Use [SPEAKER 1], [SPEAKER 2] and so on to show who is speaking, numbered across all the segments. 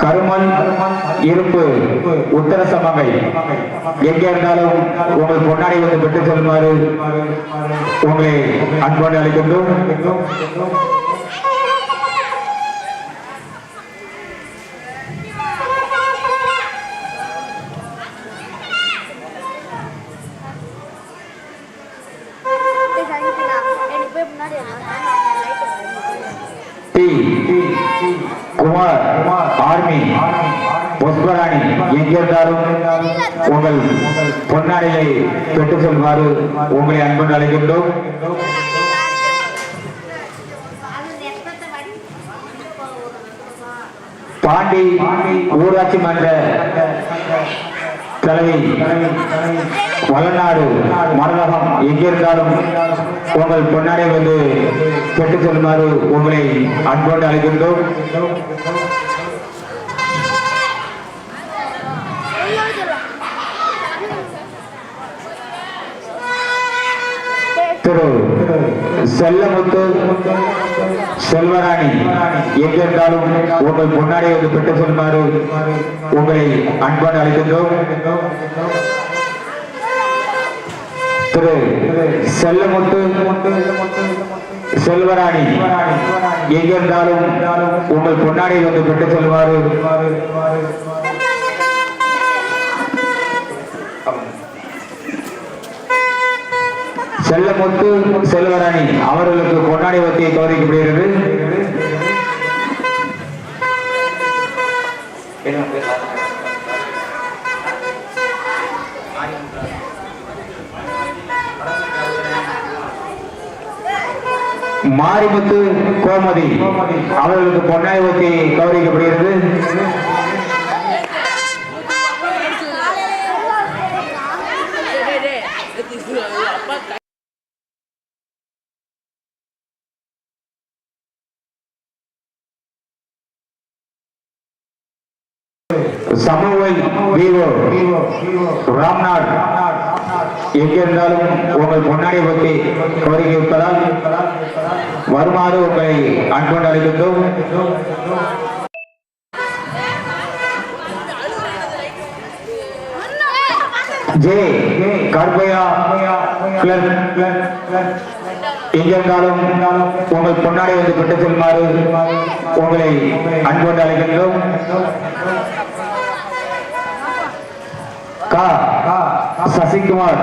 [SPEAKER 1] கருமல் இருப்பு உத்தர சமங்கை. எங்க இருந்தாலும் உங்கள் பொன்னாடி வந்து பெற்று செல்லுமாறு உங்களை அன்போடு அளிக்கின்றோம் புஷ்பராணி எங்கிருந்தாலும் உங்கள் பொன்னாடையை பெற்று செல்வாறு உங்களை அன்போடு அழைக்கின்றோம். பாண்டி ஊராட்சி மன்ற தலைவி வளநாடு மரலகம் எங்கிருந்தாலும் உங்கள் பொன்னாடை வந்து பெற்று செல்லுமாறு உங்களை அன்போடு அழைக்கின்றோம். திரு செல்லமுத்து செல்வராணி. எங்கிருந்தாலும் உங்கள் முன்னாடி வந்து பெற்று செல்லுமாறு உங்களை அன்போடு அழைக்கின்றோம். திரு செல்லமுத்து செல்வராணி. எங்கிருந்தாலும் உங்கள் பொன்னாடி வந்து பெற்று செல்வாரு செல்லமுத்து செல்வராணி அவர்களுக்கு பொன்னாடை வத்தியை கௌரவிக்கப்படுகிறது மாரிமுத்து கோமதி அவர்களுக்கு பொன்னாடை வத்தி கௌரவிக்கப்படுகிறது சமவை வீரோ ராம்நாத். எங்கிருந்தாலும் உங்கள் பொன்னாடி பற்றி கோரிக்கையிருப்பதால் வருமாறு உங்களை அன்போடு அழைக்கின்றோம். ஜே கர்பயா எங்கிருந்தாலும் உங்கள் பொன்னாடி வந்து பெற்று செல்லுமாறு உங்களை அன்போடு அழைக்கின்றோம். கா சசிகுமார்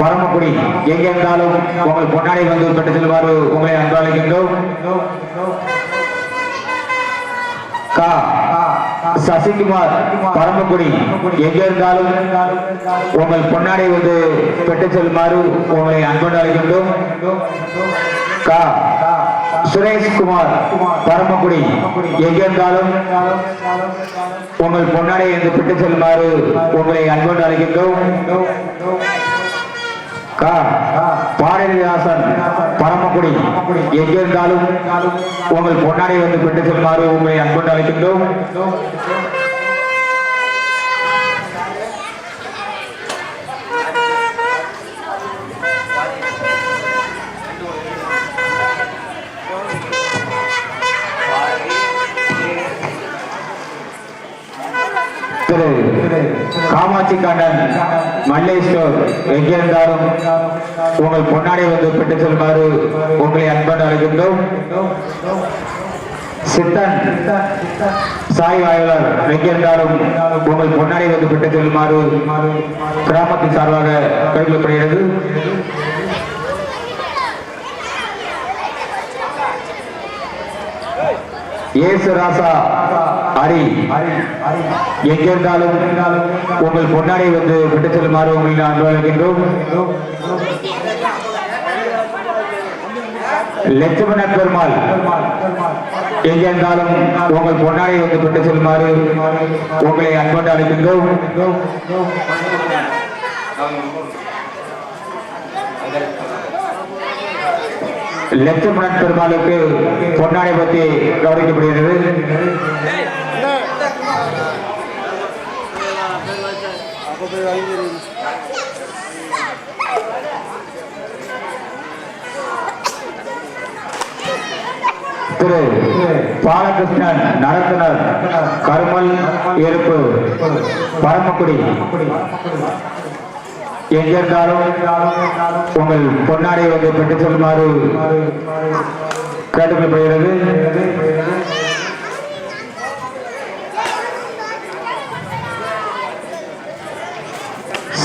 [SPEAKER 1] பரமக்குடி. எங்க இருந்தாலும் உங்கள் பொன்னாடை வந்து பெற்று செல்வாறு உங்களை அன்பு கா சசிகுமார் பரமக்குடி. எங்க இருந்தாலும் உங்கள் பொன்னாடை வந்து பெற்று செல்லுமாறு உங்களை அன்போடு அழைக்கின்றோம் கா சுரேஷ்குமார் பரமக்குடி. எங்க இருந்தாலும் உங்கள் பொன்னாடை என்று பெற்று செல்லுமாறு உங்களை அன்போடு அழைக்கின்றோம். பாரதிதாசன் பரமக்குடி எங்கிருந்தாலும் உங்கள் பொன்னாடை வந்து பெற்று செல்லுமாறு உங்களை அன்போடு அழைக்கின்றோம். காமாட்சி காண்டன் மல்லை ஸ்டோர் எங்கிருந்தாலும் உங்கள் பொன்னாடை வந்து பெற்று செல்லுமாறு உங்களை அன்பன் அழைக்கின்றோம். சித்தன் சாய் வாயலர் எங்கிருந்தாலும் உங்கள் பொன்னாடை வந்து பெற்று செல்லுமாறு கிராமத்தின் சார்பாக கைவிடப்படுகிறது ஏசு ராசா ஹரி. எங்கிருந்தாலும் உங்கள் பொன்னாடை வந்து விட்டு செல்லுமாறு உங்களை நான் அழைக்கின்றோம் லட்சுமண பெருமாள் எங்கிருந்தாலும் உங்கள் பொன்னாடை வந்து விட்டு செல்லுமாறு உங்களை அன்போடு அழைக்கின்றோம். லட்சுமணன் பெருமாளுக்கு பொன்னாடை பற்றி கவனிக்கப்படுகிறது. திரு பாலகிருஷ்ணன் நடத்தினர் கருமல் இருப்பு பரமக்குடி. எங்கிருந்தாலும் உங்கள் பொன்னாடை வந்து பெற்றுச் செல்லுமாறு கேட்டுக்கொள்ளப்படுகிறது.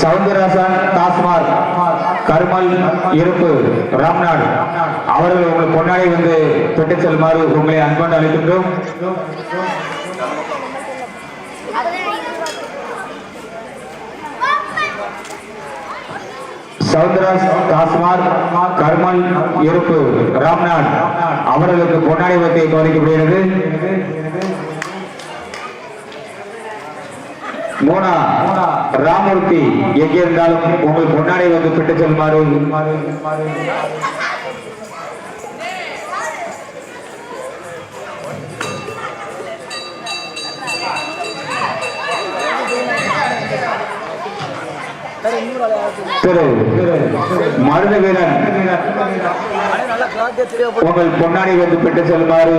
[SPEAKER 1] சவுந்தரராசன் தாஸ்மார் கருமல் இருப்பு ராம்நாத் அவர்கள் உங்கள் பொன்னாடை வந்து பெற்றுச் செல்லுமாறு உங்களை அன்போடு அழைக்கின்றோம். சவுந்தரராஜ் டாஸ்மார் கர்மல் இருப்பு ராம்நாத் அவர்களுக்கு பொன்னாடை வத்தை கவனிக்கப்படுகிறது மூணா ராமூர்த்தி எங்கே இருந்தாலும் உங்கள் பொன்னாடை வந்து பிட்டு செல்லுமாறு. திரு மருத வீரன் உங்கள் பொன்னாடி வந்து பெற்று செல்லுமாறு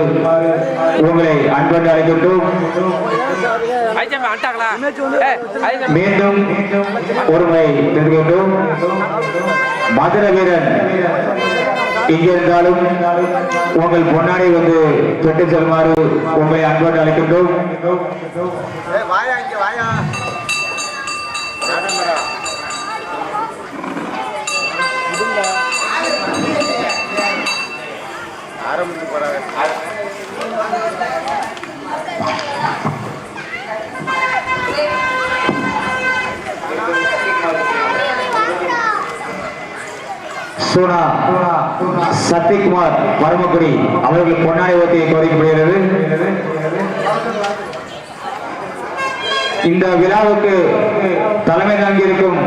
[SPEAKER 1] உங்களை அன்போடு அழைக்கின்றோம். மீண்டும் ஒருமுறை தெரிவிக்கின்றோம் மதுர வீரன் இங்கே இருந்தாலும் உங்கள் பொன்னாடி வந்து பெற்று செல்லுமாறு உங்களை அன்போடு அழைக்கின்றோம்.
[SPEAKER 2] வாயா இங்க வாயா. ஆரம்பிச்சு போறாங்க.
[SPEAKER 1] சத்யகுமார் பரமக்குடி அவர்கள் பொன்னாடி ஓட்டியை கோரிக்கப்படுகிறது. இந்த விழாவுக்கு தலைமை தாங்கியிருக்கும்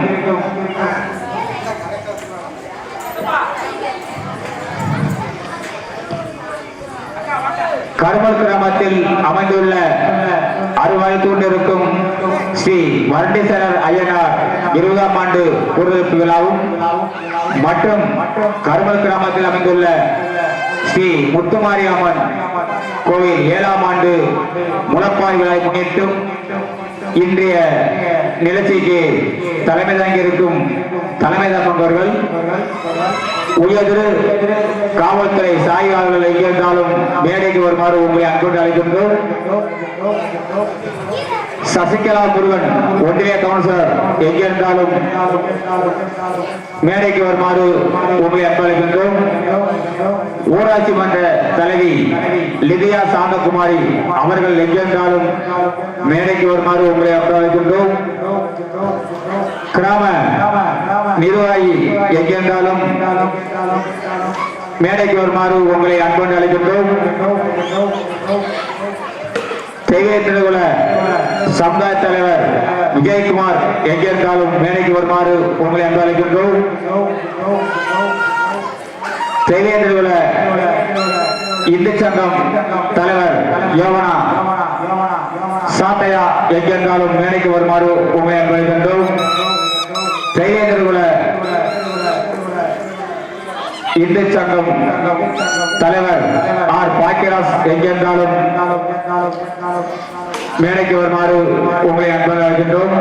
[SPEAKER 1] கருமல் கிராமத்தில் அமைந்துள்ள அறுவாய் கொண்டிருக்கும் ஸ்ரீ வரண்டீஸ்வரர் ஐயனார் இருபதாம் ஆண்டு குடியிருப்பு விழாவும் மற்றும் கருமல் கிராமத்தில் அமைந்துள்ள ஸ்ரீ முத்துமாரியம்மன் கோவில் ஏழாம் ஆண்டு முளப்பாய் விழாவை முன்னிட்டும் இன்றைய நிகழ்ச்சிக்கு தலைமை தாங்கியிருக்கும் தலைமை தாங்குபவர்கள் உயர்திரு காவல்துறை சாய்வாளர்கள் எங்கிருந்தாலும் மேடைக்கு வருமாறு உங்களை அன்போடு அழைக்கின்றோம். சசிகலா முருகன் ஒன்றிய கவுன்சிலர் எங்கிருந்தாலும் மேடைக்கு வருமாறு உங்களை அன்பளிக்கின்றோம் ஊராட்சி மன்ற தலைவி லிதியா சாந்தகுமாரி அவர்கள் எங்கிருந்தாலும் மேடைக்கு வருமாறு உங்களை அன்பளிக்கின்றோம் கிராம நிர்வாகி எங்கென்றாலும் மேடைக்கு வருமாறு உங்களை அன்போடு அழைக்கின்றோம். தெய்வ சமுதாய தலைவர் விஜயகுமார் எங்கிருந்தாலும் மேடைக்கு வருமாறு உங்களை அன்பு அழைக்கின்றோம். தெய்வ இந்து சங்கம் தலைவர் யோவனா சாத்தையா எங்கிருந்தாலும் மேடைக்கு வருமாறு உங்களை அன்பு அழைக்கின்றோம். தெய்வ இந்து சங்கம் தலைவர் ஆர் பாக்கியராஜ் எங்கிருந்தாலும் மேடைக்கு வருமாறு உங்களை அன்பதாக இருக்கின்றோம்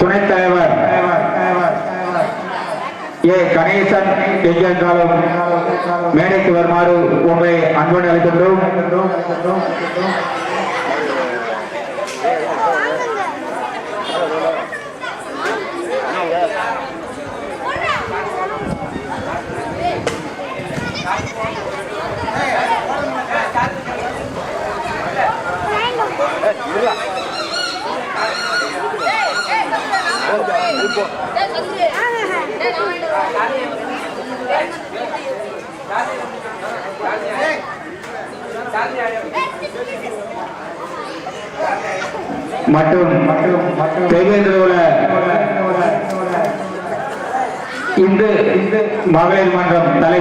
[SPEAKER 1] துணைத் தலைவர் ஏ கணேசன் எங்கிருந்தாலும் மேடைக்கு வருமாறு உங்களை அன்போடு அழைக்கின்றோம். மற்றும் தெய்வேந்திரோல இந்து மகளிர் மன்றம் தலைவி